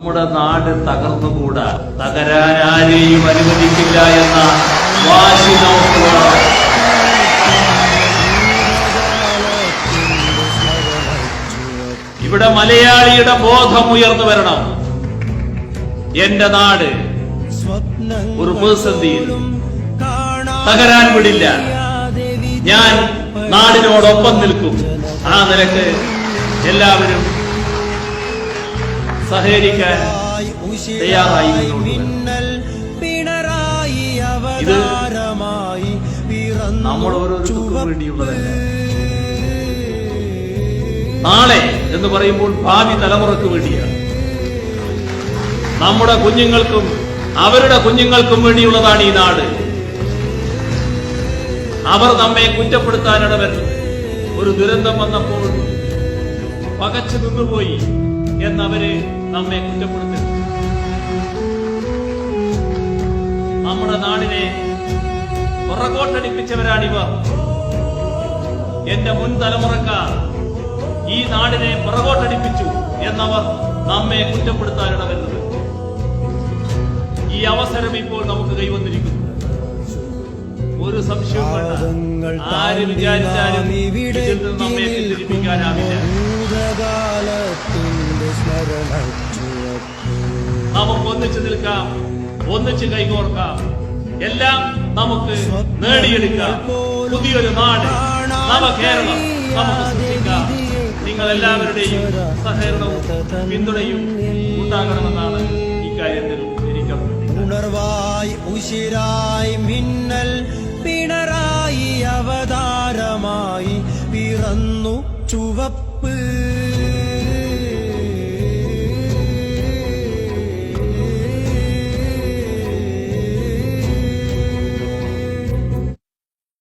നമ്മുടെ നാട് തകർന്നുകൂടാ? തകരാൻ ആരെയും അനുവദിക്കില്ല എന്ന വാശി ഇവിടെ മലയാളിയുടെ ബോധം ഉയർന്നു വരണം. എന്റെ നാട് ഒരു പ്രതിസന്ധിയിൽ തകരാൻ വിടില്ല. ഞാൻ നാടിനോടൊപ്പം നിൽക്കും. ആ നിലയ്ക്ക് എല്ലാവരും സഹകരിക്കാൻ തയ്യാറായി. ഇത് നമ്മൾ നാളെ എന്ന് പറയുമ്പോൾ ഭാവി തലമുറയ്ക്ക് വേണ്ടിയാണ്. നമ്മുടെ കുഞ്ഞുങ്ങൾക്കും അവരുടെ കുഞ്ഞുങ്ങൾക്കും വേണ്ടിയുള്ളതാണ് ഈ നാട്. അവർ നമ്മെ കുറ്റപ്പെടുത്താനിടവൻ ഒരു ദുരന്തം വന്നപ്പോൾ പകച്ചു നിന്നുപോയി. എന്നവര് നമ്മെ കുറ്റപ്പെടുത്തി നമ്മുടെ നാടിനെ പുറകോട്ടടിപ്പിച്ചവരാണിവർ. എന്റെ മുൻ തലമുറക്കാർ ഈ നാടിനെ പുറകോട്ടടിപ്പിച്ചു എന്നവർ നമ്മെ കുറ്റപ്പെടുത്താനിടവരുന്നത് ഈ അവസരം ഇപ്പോൾ നമുക്ക് കൈവന്നിരിക്കുന്നു. ഒരു സംശയവും വേണ്ട. ആര് വിചാരിച്ചാലും നമ്മെ പിന്തിരിപ്പിക്കാനാവില്ല നമുക്ക് ഒന്നിച്ച് നിൽക്കാം ഒന്നിച്ച് കൈകോർക്കാം. എല്ലാം നമുക്ക് നേടിയെടുക്കാം. പുതിയൊരു നാട് നവ കേരളം നമുക്ക് സൃഷ്ടിക്കാം. നിങ്ങൾ എല്ലാവരുടെയും സഹകരണവും പിന്തുണയും ഉണ്ടാകണമെന്നാണ് ഇക്കാര്യത്തിൽ ഉണർവായി ഉശിരായി മിന്നൽ പിണറായി അവതാരമായി പിറന്നു ചുവപ്പ്.